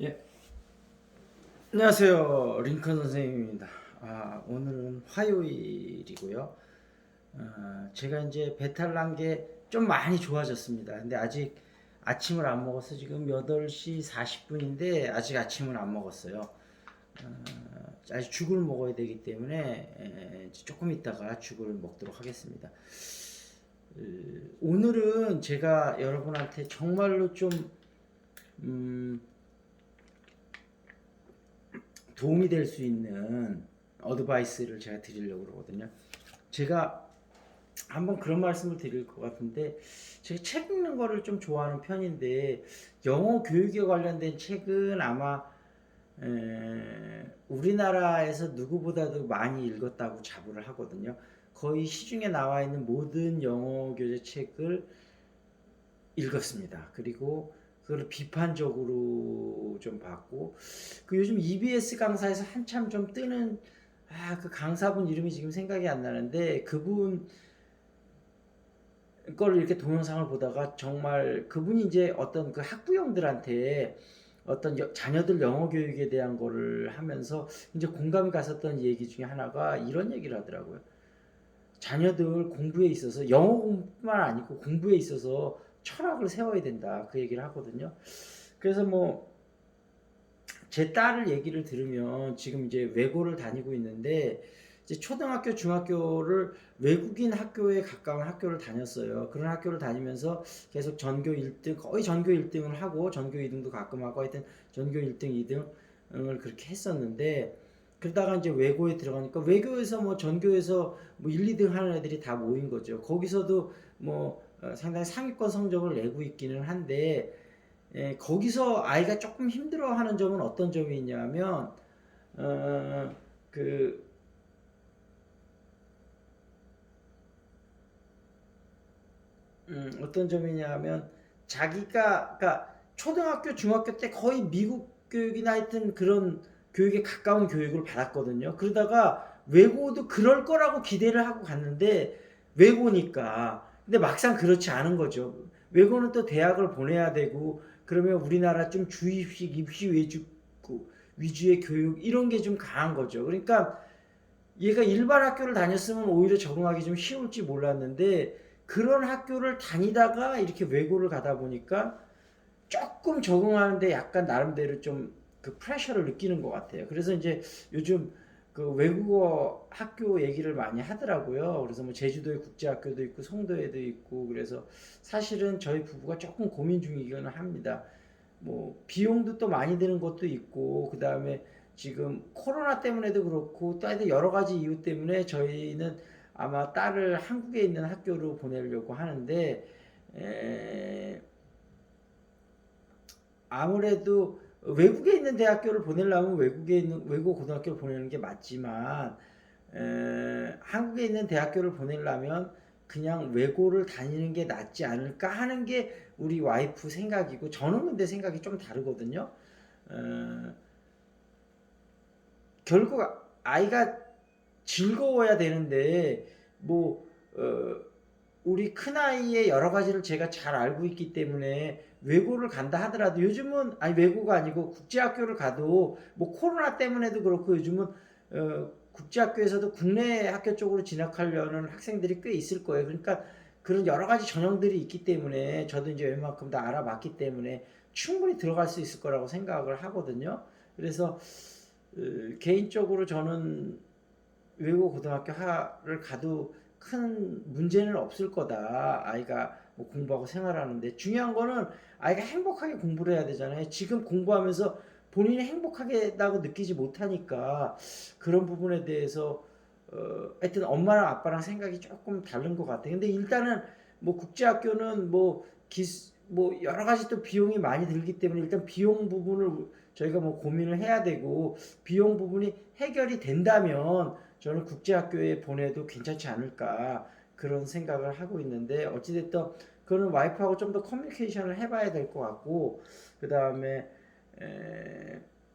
예. 안녕하세요. 링컨 선생님입니다. 아, 오늘은 화요일이고요. 어, 제가 이제 배탈 난 게 좀 많이 좋아졌습니다. 근데 아직 아침을 안 먹어서 지금 8시 40분인데 아직 아침을 안 먹었어요. 어, 아직 죽을 먹어야 되기 때문에 에, 조금 있다가 죽을 먹도록 하겠습니다. 어, 오늘은 제가 여러분한테 정말로 좀 음, 도움이 될 수 있는 어드바이스를 제가 드리려고 그러거든요. 제가 한번 그런 말씀을 드릴 것 같은데 제가 책 읽는 거를 좀 좋아하는 편인데 영어 교육에 관련된 책은 아마 에, 우리나라에서 누구보다도 많이 읽었다고 자부를 하거든요. 거의 시중에 나와 있는 모든 영어 교재 책을 읽었습니다. 그리고 그걸 비판적으로 좀 봤고 그 요즘 EBS 강사에서 한참 좀 뜨는 아 그 강사분 이름이 지금 생각이 안 나는데 그분 걸 이렇게 동영상을 보다가 정말 그분이 이제 어떤 그 학부형들한테 어떤 여- 자녀들 영어 교육에 대한 거를 하면서 이제 공감이 갔었던 얘기 중에 하나가 이런 얘기를 하더라고요. 자녀들 공부에 있어서 영어 공부만 아니고 공부에 있어서 철학을 세워야 된다 그 얘기를 하거든요. 그래서 뭐 제 딸을 얘기를 들으면 지금 이제 외고를 다니고 있는데 이제 초등학교 중학교를 외국인 학교에 가까운 학교를 다녔어요. 그런 학교를 다니면서 계속 전교 1등 거의 전교 1등을 하고 전교 2등도 가끔 하고 하여튼 전교 1등 2등을 그렇게 했었는데 그러다가 이제 외고에 들어가니까 외고에서 뭐 전교에서 뭐 1, 2등 하는 애들이 다 모인 거죠. 거기서도 뭐 어, 상당히 상위권 성적을 내고 있기는 한데 예, 거기서 아이가 조금 힘들어하는 점은 어떤 점이 있냐면 어, 그 음, 어떤 점이냐면 자기가 그러니까 초등학교 중학교 때 거의 미국 교육이나 하여튼 그런 교육에 가까운 교육을 받았거든요. 그러다가 외고도 그럴 거라고 기대를 하고 갔는데 외고니까 근데 막상 그렇지 않은 거죠. 외고는 또 대학을 보내야 되고 그러면 우리나라 좀 주입식 입시 위주 위주의 교육 이런 게 좀 강한 거죠. 그러니까 얘가 일반 학교를 다녔으면 오히려 적응하기 좀 쉬울지 몰랐는데 그런 학교를 다니다가 이렇게 외고를 가다 보니까 조금 적응하는데 약간 나름대로 좀 그 프레셔를 느끼는 것 같아요. 그래서 이제 요즘 그 외국어 학교 얘기를 많이 하더라고요. 그래서 뭐 제주도에 국제학교도 있고 송도에도 있고 그래서 사실은 저희 부부가 조금 고민 중이기는 합니다. 뭐 비용도 또 많이 드는 것도 있고 그 다음에 지금 코로나 때문에도 그렇고 또 하여튼 여러 가지 이유 때문에 저희는 아마 딸을 한국에 있는 학교로 보내려고 하는데 에, 아무래도 외국에 있는 대학교를 보내려면 외국에 있는 외국 고등학교를 보내는 게 맞지만 에, 한국에 있는 대학교를 보내려면 그냥 외고를 다니는 게 낫지 않을까 하는 게 우리 와이프 생각이고 저는 근데 생각이 좀 다르거든요. 어, 결국 아이가 즐거워야 되는데 뭐 어, 우리 큰아이의 여러 가지를 제가 잘 알고 있기 때문에 외고를 간다 하더라도 요즘은 아니 외고가 아니고 국제학교를 가도 뭐 코로나 때문에도 그렇고 요즘은 어, 국제학교에서도 국내 학교 쪽으로 진학하려는 학생들이 꽤 있을 거예요. 그러니까 그런 여러 가지 전형들이 있기 때문에 저도 이제 웬만큼 다 알아봤기 때문에 충분히 들어갈 수 있을 거라고 생각을 하거든요. 그래서 어, 개인적으로 저는 외국 고등학교를 가도 큰 문제는 없을 거다. 아이가 뭐 공부하고 생활하는데 중요한 거는 아이가 행복하게 공부를 해야 되잖아요. 지금 공부하면서 본인이 행복하다고 느끼지 못하니까 그런 부분에 대해서 어, 하여튼 엄마랑 아빠랑 생각이 조금 다른 것 같아요. 근데 일단은 뭐 국제학교는 뭐 기스 뭐 여러 가지 또 비용이 많이 들기 때문에 일단 비용 부분을 저희가 뭐 고민을 해야 되고 비용 부분이 해결이 된다면 저는 국제학교에 보내도 괜찮지 않을까 그런 생각을 하고 있는데 어찌됐든 그거는 와이프하고 좀 더 커뮤니케이션을 해봐야 될 것 같고 그 다음에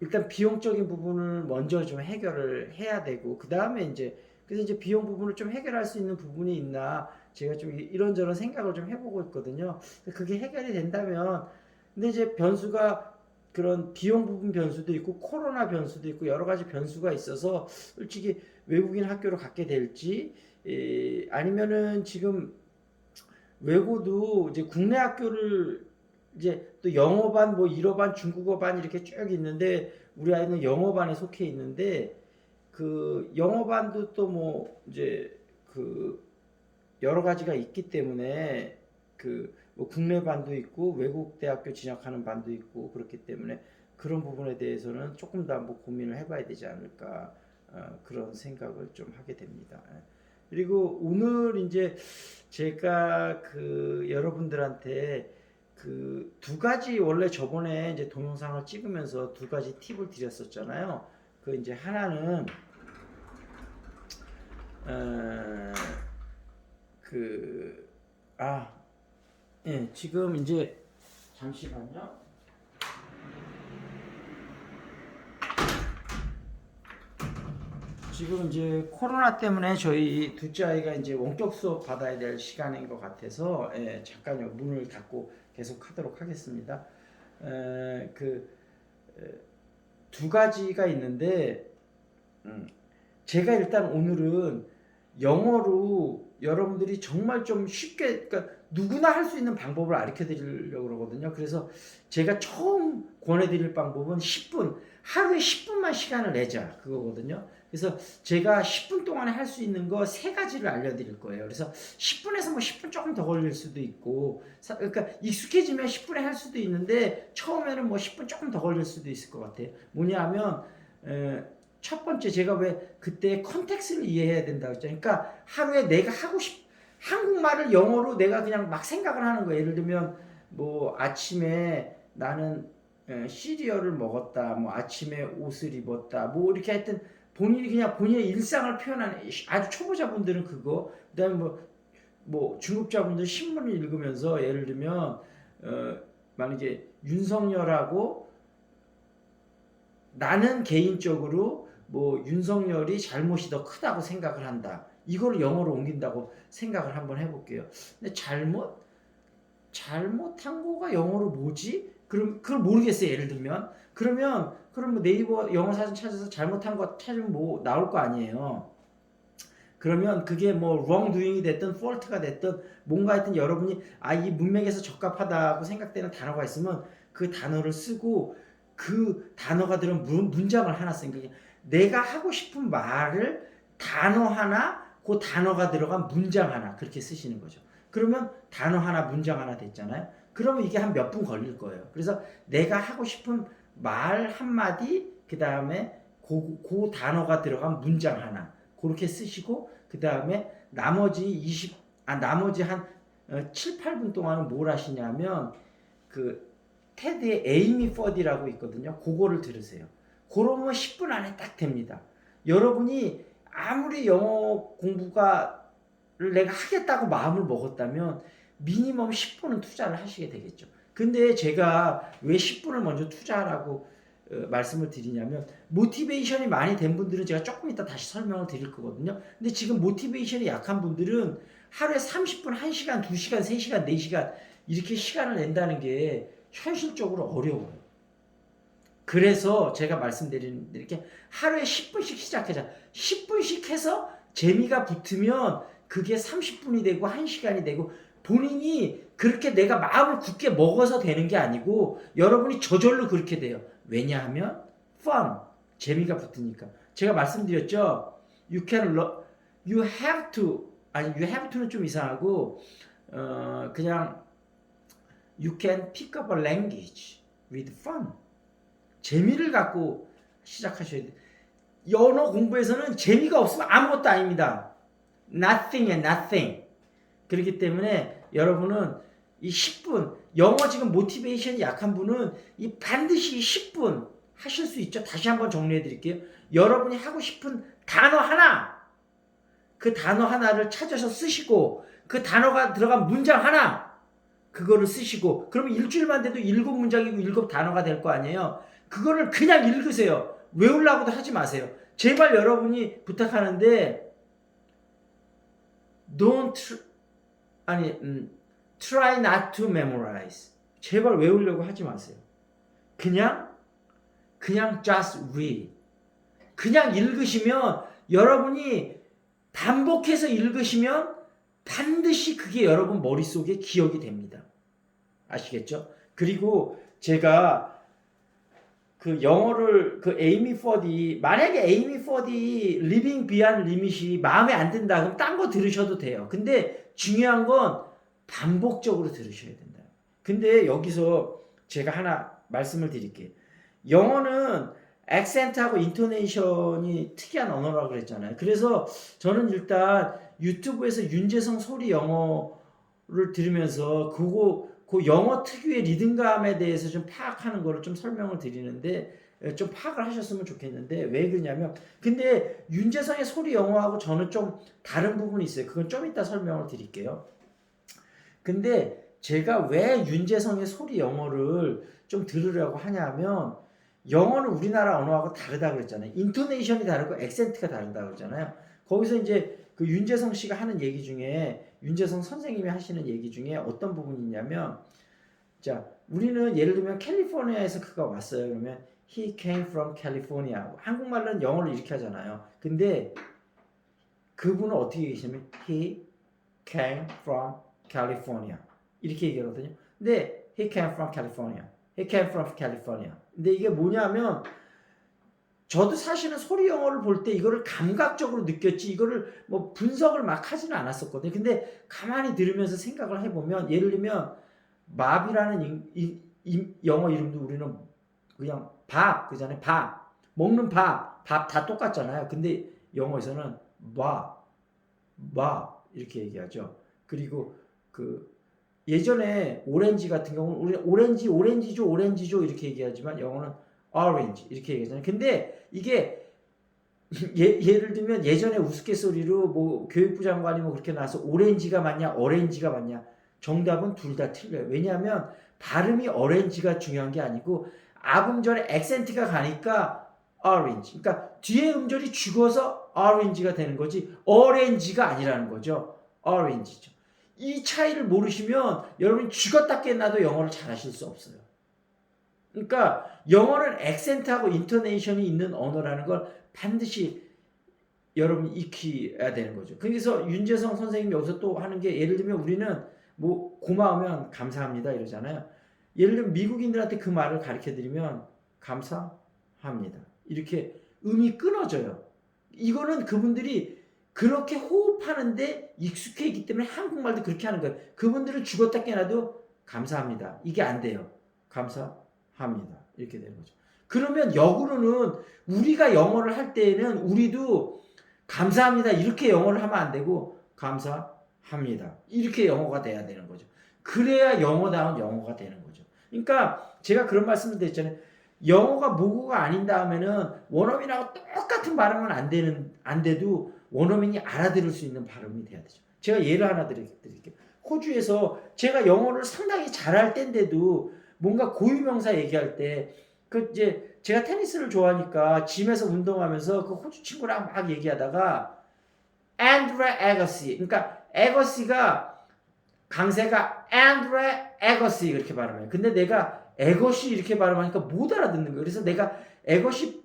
일단 비용적인 부분을 먼저 좀 해결을 해야 되고 그 다음에 이제 그래서 이제 비용 부분을 좀 해결할 수 있는 부분이 있나 제가 좀 이런저런 생각을 좀 해보고 있거든요. 그게 해결이 된다면 근데 이제 변수가 그런 비용 부분 변수도 있고 코로나 변수도 있고 여러 가지 변수가 있어서 솔직히 외국인 학교로 갖게 될지 에, 아니면은 지금 외고도 이제 국내 학교를 이제 또 영어반 뭐 일어반 중국어반 이렇게 쭉 있는데 우리 아이는 영어반에 속해 있는데 그 영어반도 또 뭐 이제 그 여러 가지가 있기 때문에 그 뭐 국내 반도 있고 외국 대학교 진학하는 반도 있고 그렇기 때문에 그런 부분에 대해서는 조금 더 한번 고민을 해봐야 되지 않을까 어, 그런 생각을 좀 하게 됩니다. 예. 그리고 오늘 이제 제가 그 여러분들한테 그 두 가지 원래 저번에 이제 동영상을 찍으면서 두 가지 팁을 드렸었잖아요. 그 이제 하나는 어, 그아 예, 지금 이제 잠시만요. 지금 이제 코로나 때문에 저희 둘째 아이가 이제 원격 수업 받아야 될 시간인 것 같아서 예, 잠깐 요 문을 닫고 계속 하도록 하겠습니다. 에, 그, 에, 두 가지가 있는데, 음, 제가 일단 오늘은 영어로 여러분들이 정말 좀 쉽게, 그러니까 누구나 할 수 있는 방법을 가르쳐 드리려고 그러거든요. 그래서 제가 처음 권해 드릴 방법은 10분, 하루에 10분만 시간을 내자. 그거거든요. 그래서 제가 10분 동안에 할 수 있는 거 세 가지를 알려드릴 거예요. 그래서 10분에서 뭐 10분 조금 더 걸릴 수도 있고, 사- 그러니까 익숙해지면 10분에 할 수도 있는데 처음에는 뭐 10분 조금 더 걸릴 수도 있을 것 같아요. 뭐냐면 에, 첫 번째 제가 왜 그때 컨텍스를 이해해야 된다고 했잖아요. 그러니까 하루에 내가 하고 싶 한국말을 영어로 내가 그냥 막 생각을 하는 거예요. 예를 들면 뭐 아침에 나는 에, 시리얼을 먹었다. 뭐 아침에 옷을 입었다. 뭐 이렇게 하여튼 본인이 그냥 본인의 일상을 표현하는 아주 초보자분들은 그거 그다음에 뭐, 뭐 중급자분들 신문을 읽으면서 예를 들면 어, 만약에 윤석열하고 나는 개인적으로 뭐 윤석열이 잘못이 더 크다고 생각을 한다. 이걸 영어로 옮긴다고 생각을 한번 해볼게요. 근데 잘못 잘못한 거가 영어로 뭐지? 그럼 그걸 모르겠어요. 예를 들면 그러면 그럼 뭐 네이버 영어 사전 찾아서 잘못한 거 찾으면 뭐 나올 거 아니에요. 그러면 그게 뭐 wrongdoing이 됐든 fault가 됐든 뭔가 하여튼 여러분이 아 이 문맥에서 적합하다고 생각되는 단어가 있으면 그 단어를 쓰고 그 단어가 들은 문, 문장을 하나 쓰는 거예요. 내가 하고 싶은 말을 단어 하나 그 단어가 들어간 문장 하나 그렇게 쓰시는 거죠. 그러면 단어 하나 문장 하나 됐잖아요. 그러면 이게 한 몇 분 걸릴 거예요. 그래서 내가 하고 싶은 말 한마디 그 다음에 그, 그 단어가 들어간 문장 하나 그렇게 쓰시고 그 다음에 나머지 20, 아 나머지 한 어, 7, 8분 동안은 뭘 하시냐면 그 테드의 에이미 퍼디라고 있거든요. 그거를 들으세요. 그러면 10분 안에 딱 됩니다. 여러분이 아무리 영어 공부가 내가 하겠다고 마음을 먹었다면 미니멈 10분은 투자를 하시게 되겠죠. 근데 제가 왜 10분을 먼저 투자하라고 어, 말씀을 드리냐면 모티베이션이 많이 된 분들은 제가 조금 이따 다시 설명을 드릴 거거든요. 근데 지금 모티베이션이 약한 분들은 하루에 30분, 1시간, 2시간, 3시간, 4시간 이렇게 시간을 낸다는 게 현실적으로 어려워요. 그래서 제가 말씀드리는 이렇게 하루에 10분씩 시작하자. 10분씩 해서 재미가 붙으면 그게 30분이 되고 1시간이 되고 본인이 그렇게 내가 마음을 굳게 먹어서 되는 게 아니고 여러분이 저절로 그렇게 돼요. 왜냐하면 fun 재미가 붙으니까. 제가 말씀드렸죠. You can learn, you have to 아니 you have to는 좀 이상하고 어 그냥 you can pick up a language with fun. 재미를 갖고 시작하셔야 돼요. 언어 공부에서는 재미가 없으면 아무것도 아닙니다. Nothing and nothing. 그렇기 때문에 여러분은 이 10분, 영어 지금 모티베이션이 약한 분은 이 반드시 10분 하실 수 있죠. 다시 한번 정리해 드릴게요. 여러분이 하고 싶은 단어 하나, 그 단어 하나를 찾아서 쓰시고, 그 단어가 들어간 문장 하나, 그거를 쓰시고, 그러면 일주일만 돼도 일곱 문장이고 일곱 단어가 될 거 아니에요. 그거를 그냥 읽으세요. 외우려고도 하지 마세요. 제발 여러분이 부탁하는데 don't 아니 음, try not to memorize. 제발 외우려고 하지 마세요. 그냥 그냥 just read. 그냥 읽으시면 여러분이 반복해서 읽으시면 반드시 그게 여러분 머릿속에 기억이 됩니다. 아시겠죠? 그리고 제가 그 영어를 그 에이미 포디 만약에 에이미 포디 리빙 비안 리밋이 마음에 안 든다 그럼 딴 거 들으셔도 돼요. 근데 중요한 건 반복적으로 들으셔야 된다. 근데 여기서 제가 하나 말씀을 드릴게요. 영어는 액센트하고 인토네이션이 특이한 언어라고 그랬잖아요. 그래서 저는 일단 유튜브에서 윤재성 소리 영어를 들으면서 그거 그 영어 특유의 리듬감에 대해서 좀 파악하는 거를 좀 설명을 드리는데 좀 파악을 하셨으면 좋겠는데 왜 그러냐면 근데 윤재성의 소리 영어하고 저는 좀 다른 부분이 있어요. 그건 좀 이따 설명을 드릴게요. 근데 제가 왜 윤재성의 소리 영어를 좀 들으려고 하냐면 영어는 우리나라 언어하고 다르다 그랬잖아요. 인토네이션이 다르고 액센트가 다르다 그랬잖아요. 거기서 이제 그 윤재성 씨가 하는 얘기 중에 윤재성 선생님이 하시는 얘기 중에 어떤 부분이 있냐면 자 우리는 예를 들면 캘리포니아에서 그가 왔어요. 그러면 he came from California. 한국말로는 영어를 이렇게 하잖아요. 근데 그분은 어떻게 계시냐면 he came from California. 이렇게 얘기하거든요. 근데 he came from California. He came from California. 근데 이게 뭐냐면 저도 사실은 소리 영어를 볼 때 이거를 감각적으로 느꼈지 이거를 뭐 분석을 막 하지는 않았었거든요. 근데 가만히 들으면서 생각을 해보면 예를 들면 맙이라는 이- 이- 이- 영어 이름도 우리는 그냥 밥 그잖아요. 밥 먹는 밥 밥 다 똑같잖아요. 근데 영어에서는 밥, 밥 이렇게 얘기하죠. 그리고 그 예전에 오렌지 같은 경우는 우리 오렌지 오렌지죠 오렌지죠 이렇게 얘기하지만 영어는 orange 이렇게 얘기하잖아요. 근데 이게 예, 예를 들면 예전에 우스갯소리로 뭐 교육부 장관이 뭐 그렇게 나와서 오렌지가 맞냐 어렌지가 맞냐 정답은 둘 다 틀려요. 왜냐하면 발음이 어렌지가 중요한 게 아니고 앞음절에 액센트가 가니까 orange. 그러니까 뒤에 음절이 죽어서 orange가 되는 거지 orange가 아니라는 거죠. orange죠. 이 차이를 모르시면 여러분이 죽었다 깨나도 영어를 잘하실 수 없어요. 그러니까 영어는 액센트하고 인토네이션이 있는 언어라는 걸 반드시 여러분이 익혀야 되는 거죠. 그래서 윤재성 선생님이 여기서 또 하는 게 예를 들면 우리는 뭐 고마우면 감사합니다 이러잖아요. 예를 들면 미국인들한테 그 말을 가르쳐 드리면 감사합니다. 이렇게 음이 끊어져요. 이거는 그분들이 그렇게 호흡하는데 익숙해 있기 때문에 한국말도 그렇게 하는 거예요. 그분들은 죽었다 깨나도 감사합니다. 이게 안 돼요. 감사 합니다. 이렇게 되는 거죠. 그러면 역으로는 우리가 영어를 할 때에는 우리도 감사합니다. 이렇게 영어를 하면 안 되고 감사합니다. 이렇게 영어가 돼야 되는 거죠. 그래야 영어다운 영어가 되는 거죠. 그러니까 제가 그런 말씀을 드렸잖아요. 영어가 모국어가 아닌 다음에는 원어민하고 똑같은 발음은 안 되는 안 돼도 원어민이 알아들을 수 있는 발음이 돼야 되죠. 제가 예를 하나 드릴- 드릴게요. 호주에서 제가 영어를 상당히 잘할 때인데도 뭔가 고유명사 얘기할 때 그 이제 제가 테니스를 좋아하니까 짐에서 운동하면서 그 호주 친구랑 막 얘기하다가 앤드레 에거시 그러니까 에거시가 강세가 앤드레 에거시 이렇게 발음해요. 근데 내가 에거시 이렇게 발음하니까 못 알아듣는 거예요. 그래서 내가 에거시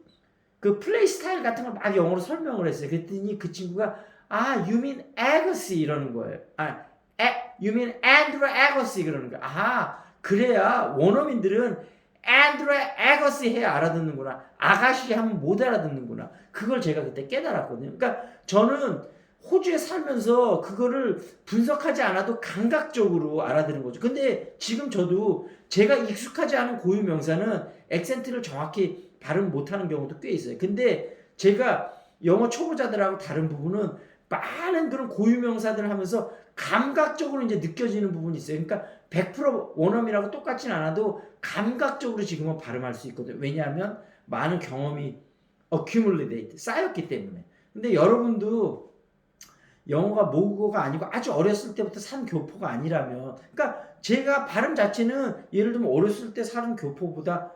그 플레이 스타일 같은 걸 막 영어로 설명을 했어요. 그랬더니 그 친구가 아, you mean 에거시 이러는 거예요. 아, 에, you mean 앤드레 에거시 그러는 거예요. 아, 그래야 원어민들은 앤드레 에거시 해야 알아듣는구나. 아가씨 하면 못 알아듣는구나. 그걸 제가 그때 깨달았거든요. 그러니까 저는 호주에 살면서 그거를 분석하지 않아도 감각적으로 알아듣는 거죠. 근데 지금 저도 제가 익숙하지 않은 고유 명사는 액센트를 정확히 발음 못하는 경우도 꽤 있어요. 근데 제가 영어 초보자들하고 다른 부분은 많은 그런 고유 명사들을 하면서 감각적으로 이제 느껴지는 부분이 있어요. 그러니까 100% 원어민하고 똑같진 않아도 감각적으로 지금은 발음할 수 있거든요. 왜냐하면 많은 경험이 accumulate 쌓였기 때문에. 근데 여러분도 영어가 모국어가 아니고 아주 어렸을 때부터 산 교포가 아니라면 그러니까 제가 발음 자체는 예를 들면 어렸을 때 사는 교포보다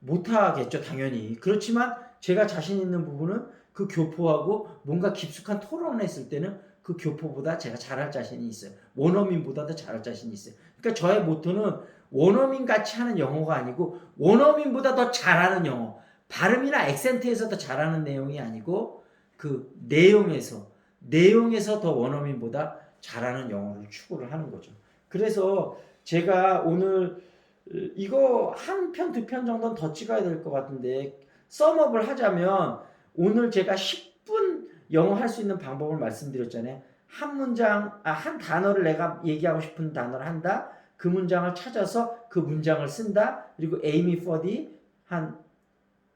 못하겠죠 당연히 그렇지만 제가 자신 있는 부분은 그 교포하고 뭔가 깊숙한 토론을 했을 때는 그 교포보다 제가 잘할 자신이 있어요 원어민보다도 잘할 자신이 있어요 그러니까 저의 모토는 원어민 같이 하는 영어가 아니고 원어민보다 더 잘하는 영어. 발음이나 액센트에서 더 잘하는 내용이 아니고 그 내용에서 내용에서 더 원어민보다 잘하는 영어를 추구를 하는 거죠. 그래서 제가 오늘 이거 한 편 두 편 정도는 더 찍어야 될 것 같은데 썸업을 하자면 오늘 제가 10분 영어 할 수 있는 방법을 말씀드렸잖아요. 한 문장, 아, 한 단어를 내가 얘기하고 싶은 단어를 한다. 그 문장을 찾아서 그 문장을 쓴다. 그리고 에이미 퍼디 한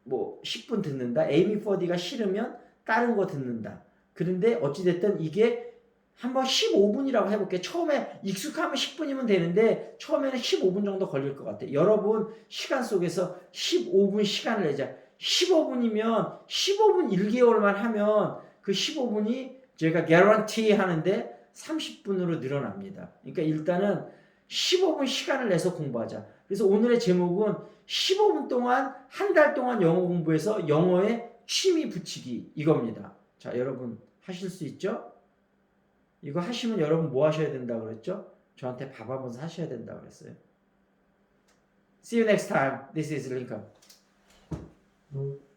뭐 10분 듣는다. 에이미 퍼디가 싫으면 다른 거 듣는다. 그런데 어찌됐든 이게 한번 15분이라고 해볼게요. 처음에 익숙하면 10분이면 되는데 처음에는 15분 정도 걸릴 것 같아요. 여러분 시간 속에서 15분 시간을 내자. 15분이면 15분 1개월만 하면 그 15분이 제가 개런티 하는데 30분으로 늘어납니다. 그러니까 일단은 15분 시간을 내서 공부하자. 그래서 오늘의 제목은 15분 동안 한 달 동안 영어 공부해서 영어에 취미 붙이기 이겁니다. 자, 여러분 하실 수 있죠? 이거 하시면 여러분 뭐 하셔야 된다고 그랬죠? 저한테 밥 한번 사셔야 된다고 그랬어요. See you next time. This is Lincoln. Mm-hmm.